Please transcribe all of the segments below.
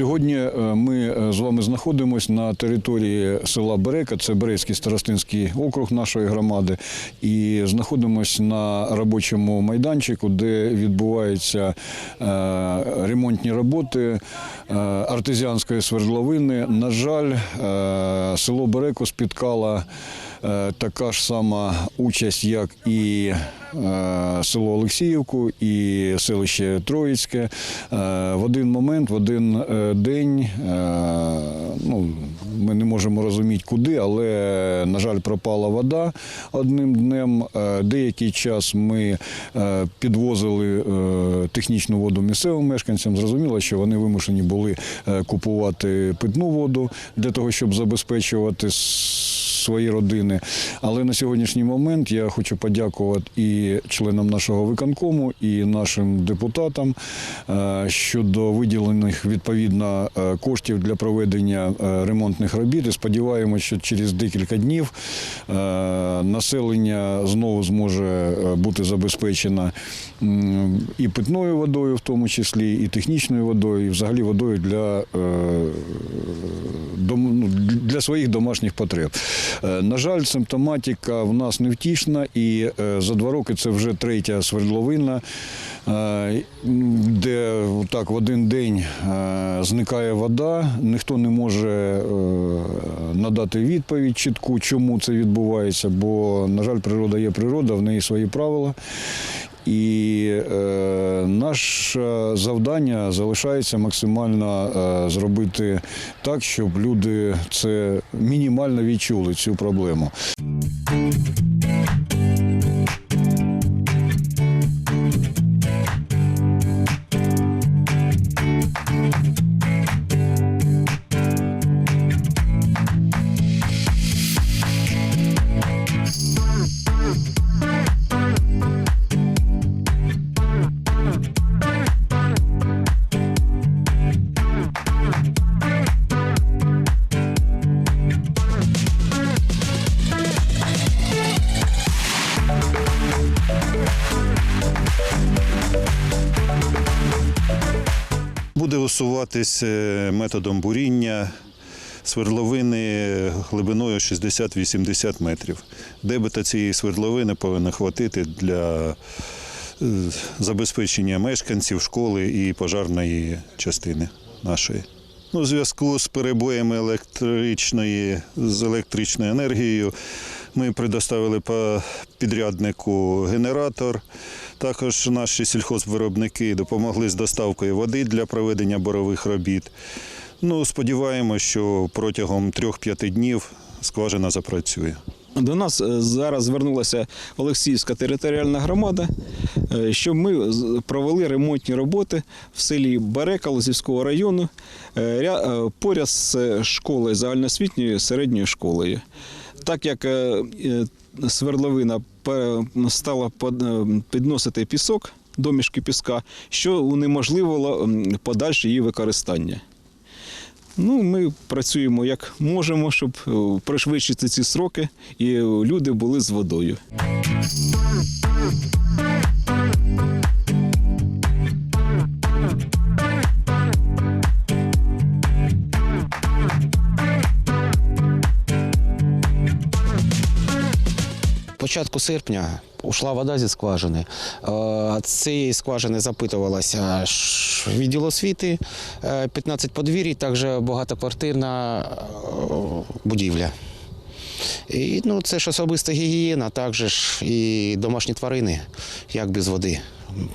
Сьогодні е, ми е, з вами знаходимося на території села Берека, це Берецький старостинський округ нашої громади, і знаходимося на робочому майданчику, де відбуваються е, ремонтні роботи артезіанської свердловини. На жаль, село Береко спіткала е, така ж сама участь, як і е, село Олексіївку, і селище Троїцьке. Е, В один момент, в один е, день, е, ну, ми не можемо розуміти куди, але, на жаль, пропала вода одним днем. Е, Деякий час ми е, підвозили е, технічну воду місцевим мешканцям. Зрозуміло, що вони вимушені були е, купувати питну воду для того, щоб забезпечувати свої родини. Але на сьогоднішній момент я хочу подякувати і членам нашого виконкому, і нашим депутатам е, щодо виділених відповідно е, коштів для проведення е, ремонтних робіт. І сподіваємося, що через декілька днів населення знову зможе бути забезпечено і питною водою, в тому числі, і технічною водою, і взагалі водою для для своїх домашніх потреб. Е, На жаль, симптоматика в нас невтішна, і е, за два роки це вже третя свердловина, е, де так в один день зникає вода, ніхто не може надати відповідь чітку, чому це відбувається, бо, на жаль, природа є природа, в неї свої правила. І е, наше завдання залишається максимально е, зробити так, щоб люди це мінімально відчули цю проблему. Буде усуватись е, методом буріння свердловини глибиною 60-80 метрів. Дебета цієї свердловини повинна хватити для е, забезпечення мешканців школи і пожарної частини нашої. Ну, у зв'язку з перебоями електричної, з електричною енергією ми предоставили підряднику генератор. Також наші сільхозвиробники допомогли з доставкою води для проведення борових робіт. Ну, сподіваємося, що протягом 3-5 днів скважина запрацює. До нас е, зараз звернулася Олексіївська територіальна громада, е, щоб ми провели ремонтні роботи в селі Барека Лозівського району е, ря- поряд з школою загальноосвітньою середньою школою. Так як свердловина стала е, підносити пісок, домішки піска, що унеможливило подальше її використання. Ну, ми працюємо як можемо, щоб е, пришвидшити ці сроки, і люди були з водою. Початку серпня ушла вода зі скважини. Е, цієї скважини запитувалася відділ освіти, е, 15 подвір'їв, також багатоквартирна е, будівля. І, ну, це ж особиста гігієна, також і домашні тварини, як без води.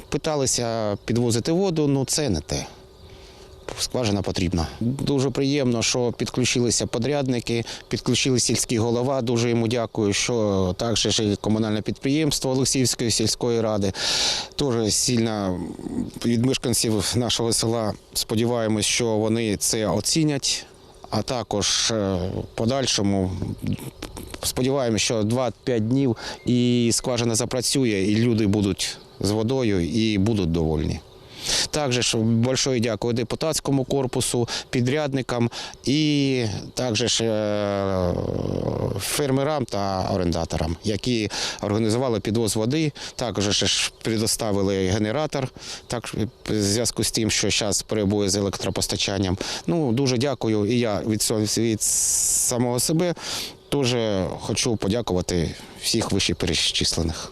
Питалися підвозити воду, ну це не те. Скважина потрібна. Дуже приємно, що підключилися подрядники, підключили сільський голова. Дуже йому дякую, що також і комунальне підприємство Олексіївської сільської ради. Теж сильно від мешканців нашого села сподіваємось, що вони це оцінять. А також е, подальшому сподіваємося, що 2-5 днів і скважина запрацює, і люди будуть з водою і будуть довольні. Також ж большое дякую депутатському корпусу, підрядникам і також е, фермерам та орендаторам, які організували підвоз води. Також предоставили генератор, так в зв'язку з тим, що зараз перебої з електропостачанням. Ну дуже дякую. І я від самого себе теж хочу подякувати всіх вищеперечислених.